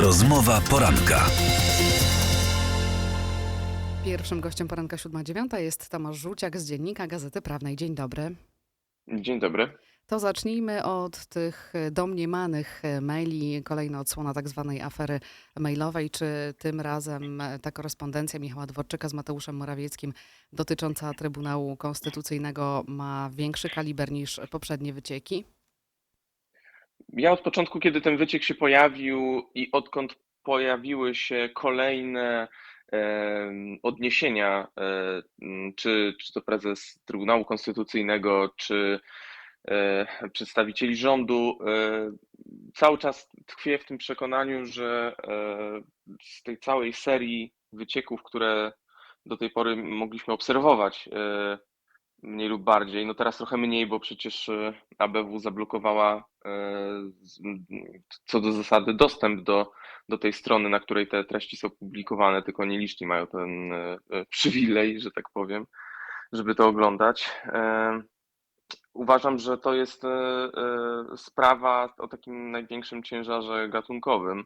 Rozmowa poranka. Pierwszym gościem poranka 7.09 jest Tomasz Żółciak z Dziennika Gazety Prawnej. Dzień dobry. Dzień dobry. To zacznijmy od tych domniemanych maili, kolejna odsłona tak zwanej afery mailowej. Czy tym razem ta korespondencja Michała Dworczyka z Mateuszem Morawieckim dotycząca Trybunału Konstytucyjnego ma większy kaliber niż poprzednie wycieki? Ja od początku, kiedy ten wyciek się pojawił i odkąd pojawiły się kolejne odniesienia, czy, czy to prezes Trybunału Konstytucyjnego, czy e, przedstawicieli rządu, e, cały czas tkwię w tym przekonaniu, że e, z tej całej serii wycieków, które do tej pory mogliśmy obserwować, mniej lub bardziej. No teraz trochę mniej, bo przecież e, ABW zablokowała m, co do zasady dostęp do, do tej strony, na której te treści są publikowane, tylko nieliczni mają ten e, przywilej, że tak powiem, żeby to oglądać. E, Uważam, że to jest sprawa o takim największym ciężarze gatunkowym,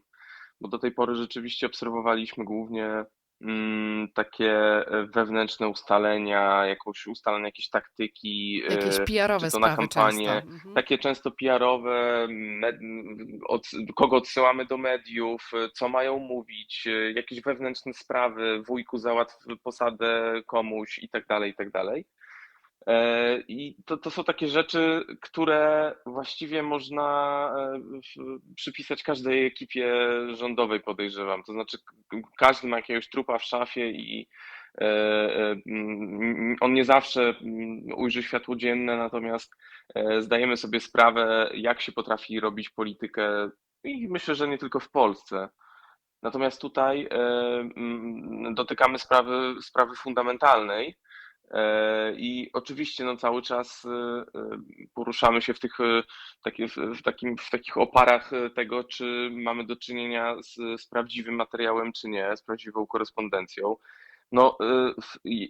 bo do tej pory rzeczywiście obserwowaliśmy głównie takie e, wewnętrzne ustalenia, jakąś ustalenie jakieś taktyki, Jakieś e, PR-owe czy to na kampanię, często. Mhm. takie często PR-owe, med, od, kogo odsyłamy do mediów, e, co mają mówić, jakieś wewnętrzne sprawy, wujku załatw posadę komuś i tak dalej, i tak dalej. E, I to, to są takie rzeczy, które właściwie można e, przypisać każdej ekipie rządowej, podejrzewam. To znaczy, każdy ma jakiegoś trupa w szafie i e, mm, on nie zawsze mm, ujrzy światło dzienne, natomiast zdajemy sobie sprawę, jak się potrafi robić politykę i myślę, że nie tylko w Polsce. Natomiast tutaj mm, dotykamy sprawy, sprawy fundamentalnej. E, I oczywiście no, cały czas e, e, poruszamy się w tych, w, takim, w takich oparach tego, czy mamy do czynienia z, z prawdziwym materiałem, czy nie, z prawdziwą korespondencją. No,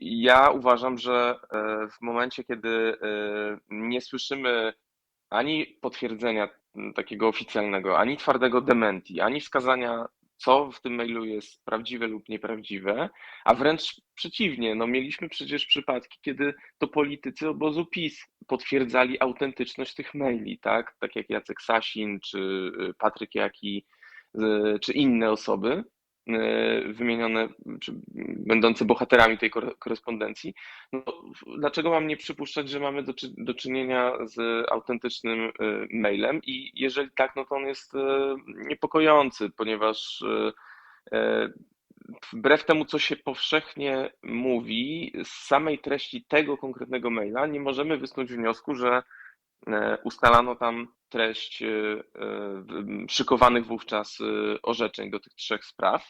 ja uważam, że w momencie, kiedy nie słyszymy ani potwierdzenia takiego oficjalnego, ani twardego dementi, ani wskazania, co w tym mailu jest prawdziwe lub nieprawdziwe, a wręcz przeciwnie, no mieliśmy przecież przypadki, kiedy to politycy obozu PiS potwierdzali autentyczność tych maili, tak? Tak jak Jacek Sasin, czy y, Patryk Jaki, y, czy inne osoby wymienione, czy będące bohaterami tej kore- korespondencji. No, dlaczego mam nie przypuszczać, że mamy do, czy, do czynienia z autentycznym y, mailem? I jeżeli tak, no to on jest y, niepokojący, ponieważ wbrew temu, co się powszechnie mówi, z samej treści tego konkretnego maila nie możemy wysnuć wniosku, że e, ustalano tam treść e, e, szykowanych wówczas e, orzeczeń do tych trzech spraw.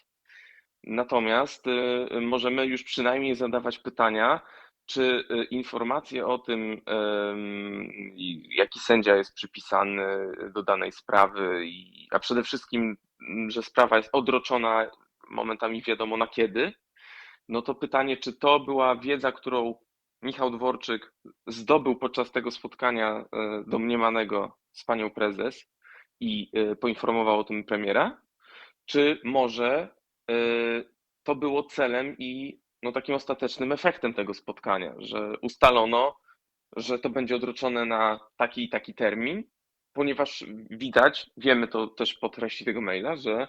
Natomiast e, możemy już przynajmniej zadawać pytania, czy e, informacje o tym, jaki sędzia jest przypisany do danej sprawy, a przede wszystkim, że sprawa jest odroczona momentami wiadomo na kiedy, no to pytanie, czy to była wiedza, którą Michał Dworczyk zdobył podczas tego spotkania e, domniemanego z panią prezes i e, poinformował o tym premiera, czy może e, to było celem i no, takim ostatecznym efektem tego spotkania, że ustalono, że to będzie odroczone na taki i taki termin, ponieważ widać, wiemy to też po treści tego maila, że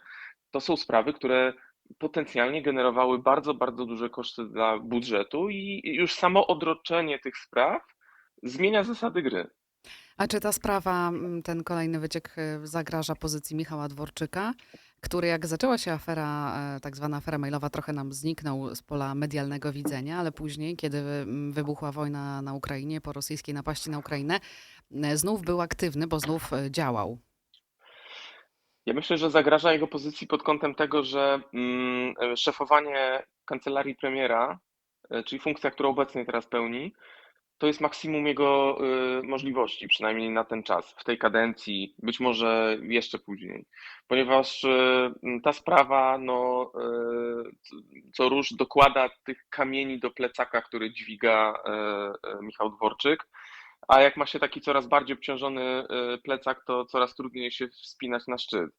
to są sprawy, które potencjalnie generowały bardzo, bardzo duże koszty dla budżetu i już samo odroczenie tych spraw zmienia zasady gry. A czy ta sprawa, mm, ten kolejny wyciek y, zagraża pozycji Michała Dworczyka, który jak zaczęła się afera, e, tak zwana afera mailowa, trochę nam zniknął z pola medialnego widzenia, ale później, kiedy mm, wybuchła wojna na Ukrainie, po rosyjskiej napaści na Ukrainę, e, znów był aktywny, bo znów e, działał. Ja myślę, że zagraża jego pozycji pod kątem tego, że mm, szefowanie kancelarii premiera, e, czyli funkcja, którą obecnie teraz pełni, to jest maksimum jego y, możliwości, przynajmniej na ten czas, w tej kadencji, być może jeszcze później, ponieważ y, ta sprawa, no, co- róż dokłada tych kamieni do plecaka, który dźwiga Michał Dworczyk, a jak ma się taki coraz bardziej obciążony y, plecak, to coraz trudniej się wspinać na szczyt.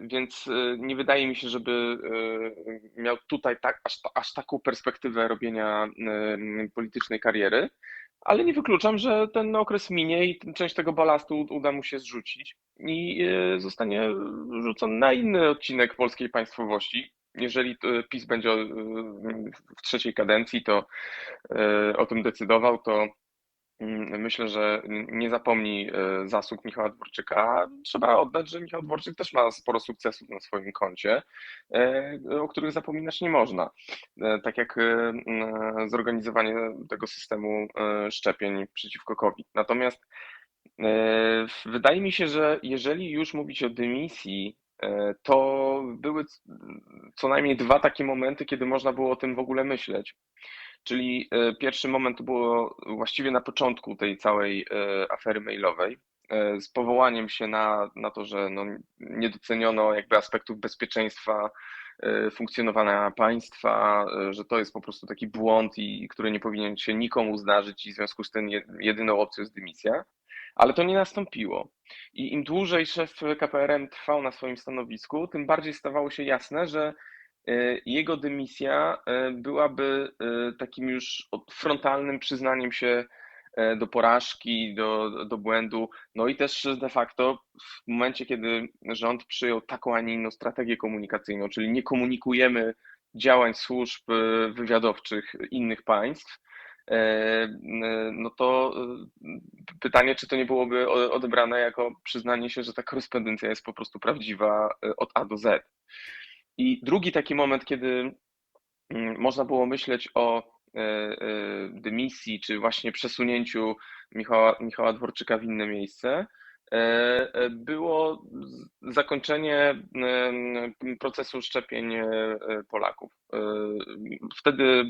Więc nie wydaje mi się, żeby miał tutaj tak, aż, aż taką perspektywę robienia politycznej kariery, ale nie wykluczam, że ten okres minie i część tego balastu uda mu się zrzucić i zostanie rzucony na inny odcinek polskiej państwowości. Jeżeli PiS będzie w trzeciej kadencji, to o tym decydował, to Myślę, że nie zapomni e, zasług Michała Dworczyka. Trzeba oddać, że Michał Dworczyk też ma sporo sukcesów na swoim koncie, e, o których zapominać nie można. E, tak jak zorganizowanie tego systemu szczepień przeciwko COVID. Natomiast wydaje mi się, że jeżeli już mówić o dymisji, to były co najmniej dwa takie momenty, kiedy można było o tym w ogóle myśleć. Czyli e, pierwszy moment to było właściwie na początku tej całej e, afery mailowej, e, z powołaniem się na, na to, że no nie doceniono jakby aspektów bezpieczeństwa funkcjonowania państwa, że to jest po prostu taki błąd, i, który nie powinien się nikomu zdarzyć i w związku z tym jedyną opcją jest dymisja. Ale to nie nastąpiło. I im dłużej szef KPRM trwał na swoim stanowisku, tym bardziej stawało się jasne, że jego dymisja e, byłaby e, takim już frontalnym przyznaniem się do porażki, do, do błędu. No i też de facto w momencie, kiedy rząd przyjął taką, a nie inną strategię komunikacyjną, czyli nie komunikujemy działań służb wywiadowczych innych państw, no to pytanie, czy to nie byłoby odebrane jako przyznanie się, że ta korespondencja jest po prostu prawdziwa od A do Z. I drugi taki moment, kiedy mm, można było myśleć o e, e, dymisji, czy właśnie przesunięciu Michała, Michała Dworczyka w inne miejsce, e, było zakończenie procesu szczepień Polaków. Wtedy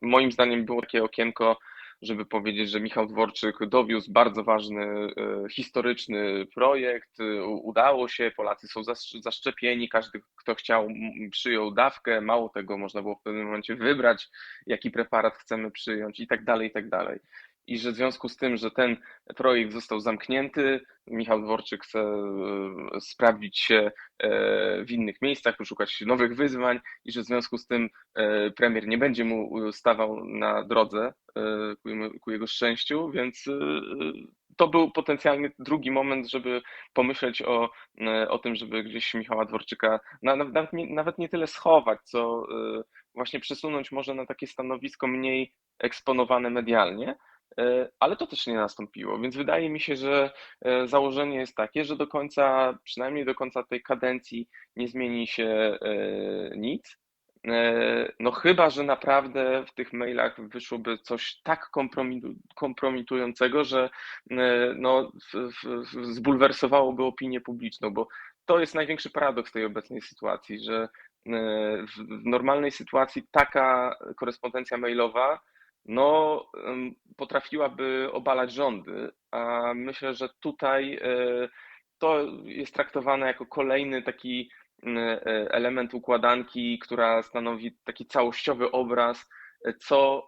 moim zdaniem było takie okienko żeby powiedzieć, że Michał Dworczyk dowiózł bardzo ważny e, historyczny projekt. E, udało się, Polacy są zaszczepieni, każdy, kto chciał, przyjął dawkę. Mało tego, można było w pewnym momencie wybrać, jaki preparat chcemy przyjąć i tak dalej, i tak dalej i że w związku z tym, że ten projekt został zamknięty, Michał Dworczyk chce e, sprawdzić się w innych miejscach, poszukać nowych wyzwań i że w związku z tym premier nie będzie mu stawał na drodze ku jego szczęściu, więc to był potencjalnie drugi moment, żeby pomyśleć o, o tym, żeby gdzieś Michała Dworczyka nawet nie, nawet nie tyle schować, co właśnie przesunąć może na takie stanowisko mniej eksponowane medialnie, ale to też nie nastąpiło, więc wydaje mi się, że założenie jest takie, że do końca, przynajmniej do końca tej kadencji nie zmieni się nic, E, no chyba, że naprawdę w tych mailach wyszłoby coś tak kompromitującego, że e, no, zbulwersowałoby opinię publiczną, bo to jest największy paradoks tej obecnej sytuacji, że e, w normalnej sytuacji taka korespondencja mailowa no, potrafiłaby obalać rządy, a myślę, że tutaj to jest traktowane jako kolejny taki E, element układanki, która stanowi taki całościowy obraz, co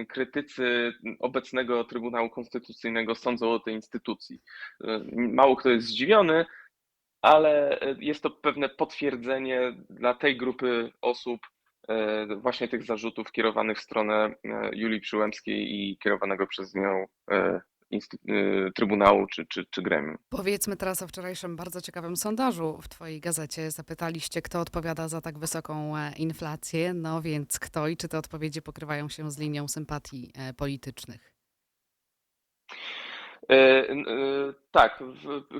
e, krytycy obecnego Trybunału Konstytucyjnego sądzą o tej instytucji. E, mało kto jest zdziwiony, ale jest to pewne potwierdzenie dla tej grupy osób właśnie tych zarzutów kierowanych w stronę Julii Przyłębskiej i kierowanego przez nią Y, Trybunału czy, czy, czy gremium. Powiedzmy teraz o wczorajszym bardzo ciekawym sondażu w Twojej gazecie. Zapytaliście, kto odpowiada za tak wysoką e, inflację. No więc kto i czy te odpowiedzi pokrywają się z linią sympatii e, politycznych? E, tak,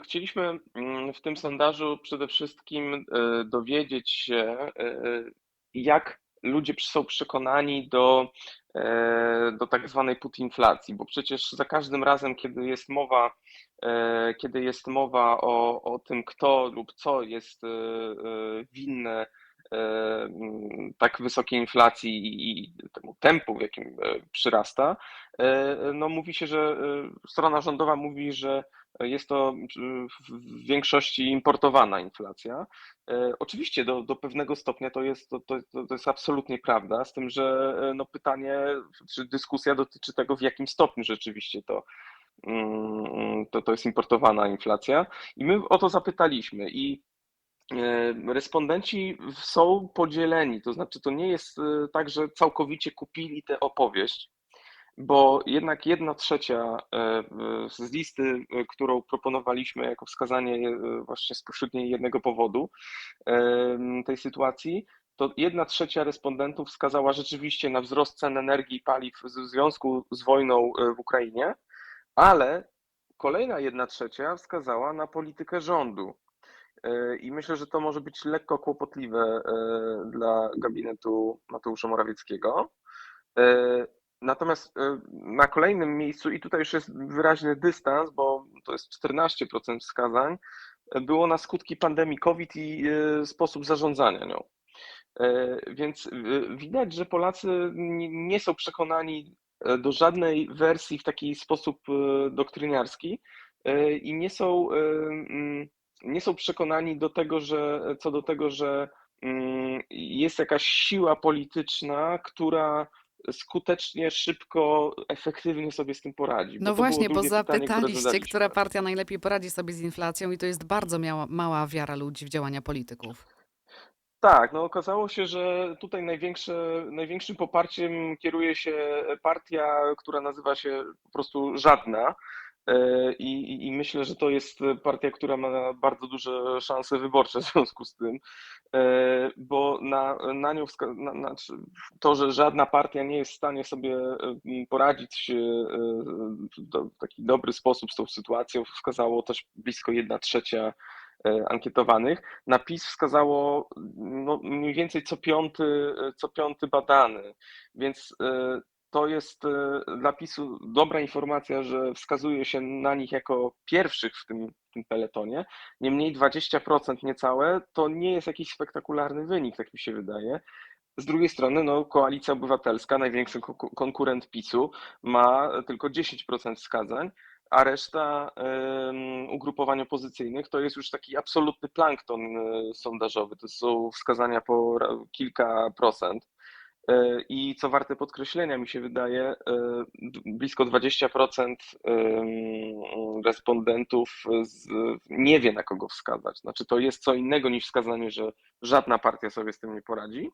chcieliśmy mm, w tym sondażu przede wszystkim dowiedzieć się, jak ludzie są przekonani do E, do tak zwanej putinflacji, bo przecież za każdym razem, kiedy jest mowa, e, kiedy jest mowa o, o tym, kto lub co jest e, winne tak wysokiej inflacji i temu tempu, w jakim przyrasta, no mówi się, że strona rządowa mówi, że jest to w większości importowana inflacja. E, oczywiście do, do pewnego stopnia to jest, to, to, to jest absolutnie prawda, z tym, że e, no pytanie, czy dyskusja dotyczy tego, w jakim stopniu rzeczywiście to, mm, to, to jest importowana inflacja. I my o to zapytaliśmy i e, respondenci są podzieleni, to znaczy to nie jest tak, że całkowicie kupili tę opowieść, bo jednak jedna trzecia e, z listy, e, którą proponowaliśmy jako wskazanie e, właśnie spośród niej jednego powodu tej sytuacji, to jedna trzecia respondentów wskazała rzeczywiście na wzrost cen energii i paliw w związku z wojną w Ukrainie, ale kolejna jedna trzecia wskazała na politykę rządu. I myślę, że to może być lekko kłopotliwe dla gabinetu Mateusza Morawieckiego. Natomiast e, na kolejnym miejscu, i tutaj już jest wyraźny dystans, bo to jest 14% wskazań, e, było na skutki pandemii COVID i e, sposób zarządzania nią. Więc widać, że Polacy nie są przekonani do żadnej wersji w taki sposób doktryniarski i nie są, nie są przekonani do tego, że co do tego, że mm, jest jakaś siła polityczna, która skutecznie, szybko, efektywnie sobie z tym poradzi. No właśnie, bo pytanie, zapytaliście, zadaliśmy. która partia najlepiej poradzi sobie z inflacją i to jest bardzo miała, mała wiara ludzi w działania polityków. Tak, no okazało się, że tutaj największe, największym poparciem kieruje się partia, która nazywa się po prostu Żadna. E, I, i- myślę, że to jest partia, która ma bardzo duże szanse wyborcze w związku z tym, E, bo na, na nią na, na, to, że żadna partia nie jest w stanie sobie e, poradzić e, w taki dobry sposób z tą sytuacją, wskazało też blisko jedna trzecia ankietowanych. Na PiS wskazało no, mniej więcej co piąty, co piąty badany, więc to jest e, dla PiSu dobra informacja, że wskazuje się na nich jako pierwszych w tym, w tym peletonie. Niemniej 20% niecałe to nie jest jakiś spektakularny wynik, tak mi się wydaje. Z drugiej strony, no, Koalicja Obywatelska, największy konku- konkurent PiSu, ma tylko 10% wskazań, a reszta em, ugrupowań opozycyjnych to jest już taki absolutny plankton e, sondażowy. To są wskazania po kilka procent. E, I co warte podkreślenia, mi się wydaje, e, blisko 20% em, respondentów nie wie, na kogo wskazać. Znaczy, to jest co innego niż wskazanie, że żadna partia sobie z tym nie poradzi.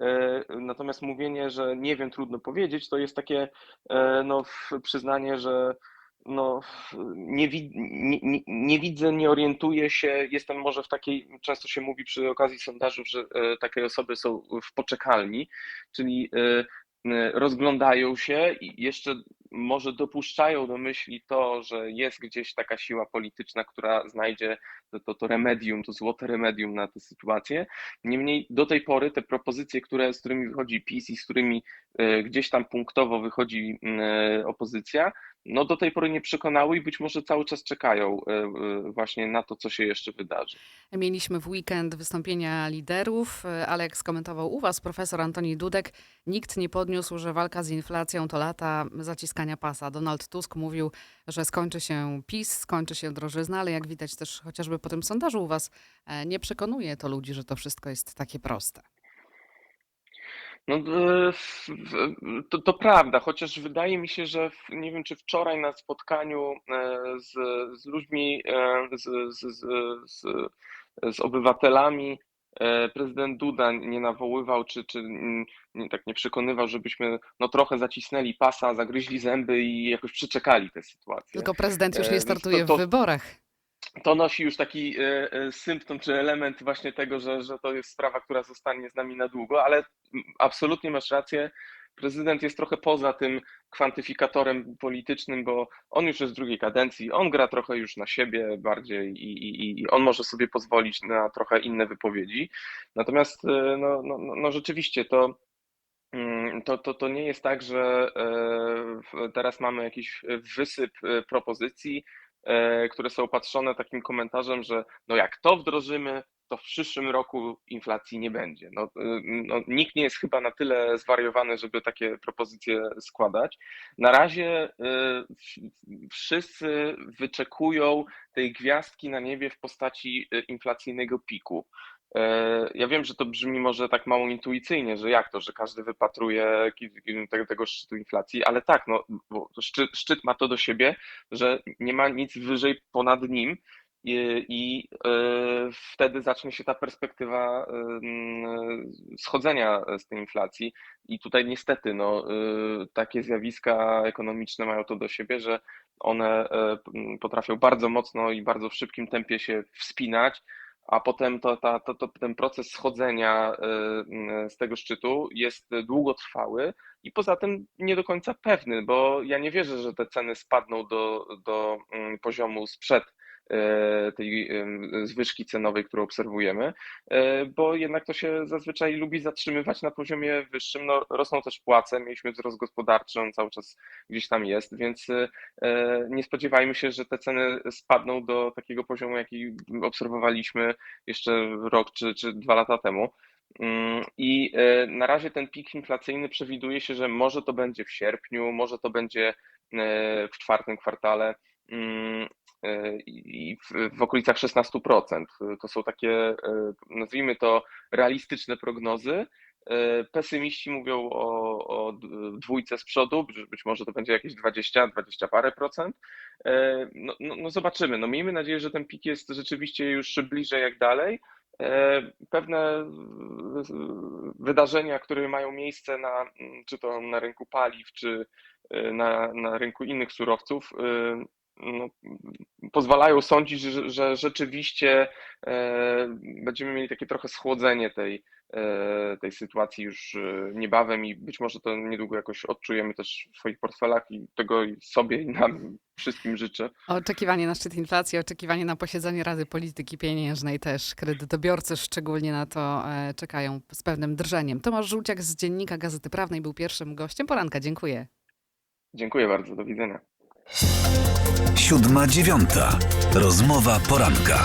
E, Natomiast mówienie, że nie wiem, trudno powiedzieć, to jest takie no, przyznanie, że no, nie, wi- nie, nie, nie widzę, nie orientuję się. Jestem może w takiej, często się mówi przy okazji sondażów, że e, takie osoby są w poczekalni, czyli e, e, rozglądają się i jeszcze może dopuszczają do myśli to, że jest gdzieś taka siła polityczna, która znajdzie to, to, to remedium, to złote remedium na tę sytuację. Niemniej do tej pory te propozycje, które, z którymi wychodzi PiS i z którymi e, gdzieś tam punktowo wychodzi e, opozycja, no do tej pory nie przekonały i być może cały czas czekają e, właśnie na to, co się jeszcze wydarzy. Mieliśmy w weekend wystąpienia liderów, ale jak skomentował u was profesor Antoni Dudek, nikt nie podniósł, że walka z inflacją to lata zaciskania pasa. Donald Tusk mówił, że skończy się PiS, skończy się drożyzna, ale jak widać też chociażby po tym sondażu u was, e, nie przekonuje to ludzi, że to wszystko jest takie proste. No, e, to, to prawda, chociaż wydaje mi się, że w, nie wiem, czy wczoraj na spotkaniu e, z, z ludźmi, z, z, z, z, obywatelami, prezydent Duda nie nawoływał, czy, czy nie, tak nie przekonywał, żebyśmy no, trochę zacisnęli pasa, zagryźli zęby i jakoś przeczekali tę sytuację. Tylko prezydent już E, nie więc to- startuje to- w wyborach. to nosi już taki e, e, symptom czy element właśnie tego, że, że to jest sprawa, która zostanie z nami na długo, ale absolutnie masz rację. Prezydent jest trochę poza tym kwantyfikatorem politycznym, bo on już jest drugiej kadencji, on gra trochę już na siebie bardziej i, i, i on może sobie pozwolić na trochę inne wypowiedzi. Natomiast e, no, no, no no rzeczywiście to, mm, to, to, to nie jest tak, że e, teraz mamy jakiś wysyp e, propozycji, które są opatrzone takim komentarzem, że no jak to wdrożymy, to w przyszłym roku inflacji nie będzie. No, y, no, nikt nie jest chyba na tyle zwariowany, żeby takie propozycje składać. Na razie y, wszyscy wyczekują tej gwiazdki na niebie w postaci y, inflacyjnego piku. E, Ja wiem, że to brzmi może tak mało intuicyjnie, że jak to, że każdy wypatruje tego, szczytu inflacji, ale tak, no, szczyt, szczyt ma to do siebie, że nie ma nic wyżej ponad nim i, i e, wtedy zacznie się ta perspektywa e, schodzenia z tej inflacji. I tutaj niestety no, e, takie zjawiska ekonomiczne mają to do siebie, że one potrafią bardzo mocno i bardzo w szybkim tempie się wspinać, a potem to, ta, to, to, ten proces schodzenia z tego szczytu jest długotrwały i poza tym nie do końca pewny, bo ja nie wierzę, że te ceny spadną do, do mm, poziomu sprzed tej em, zwyżki cenowej, którą obserwujemy, e, bo jednak to się zazwyczaj lubi zatrzymywać na poziomie wyższym. No, rosną też płace, mieliśmy wzrost gospodarczy, on cały czas gdzieś tam jest, więc e, nie spodziewajmy się, że te ceny spadną do takiego poziomu, jaki obserwowaliśmy jeszcze rok czy, czy dwa lata temu. Mm, I e, na razie ten pik inflacyjny przewiduje się, że może to będzie w sierpniu, może to będzie e, w czwartym kwartale mm, e, i w, okolicach 16%. To są takie, e, nazwijmy to, realistyczne prognozy. E, Pesymiści mówią o, o dwójce z przodu, być może to będzie jakieś 20, 20 parę procent. E, No, no, no zobaczymy. No miejmy nadzieję, że ten pik jest rzeczywiście już bliżej jak dalej. E, Pewne e, wydarzenia, które mają miejsce na, czy to na rynku paliw, czy e, na, na rynku innych surowców, e, no, pozwalają sądzić, że, że rzeczywiście e, będziemy mieli takie trochę schłodzenie tej, e, tej sytuacji już e, niebawem i być może to niedługo jakoś odczujemy też w swoich portfelach i tego sobie i nam wszystkim życzę. Oczekiwanie na szczyt inflacji, oczekiwanie na posiedzenie Rady Polityki Pieniężnej też. Kredytobiorcy szczególnie na to e, czekają z pewnym drżeniem. Tomasz Żółciak z Dziennika Gazety Prawnej był pierwszym gościem poranka. Dziękuję. Dziękuję bardzo, do widzenia. Siódma dziewiąta. Rozmowa poranka.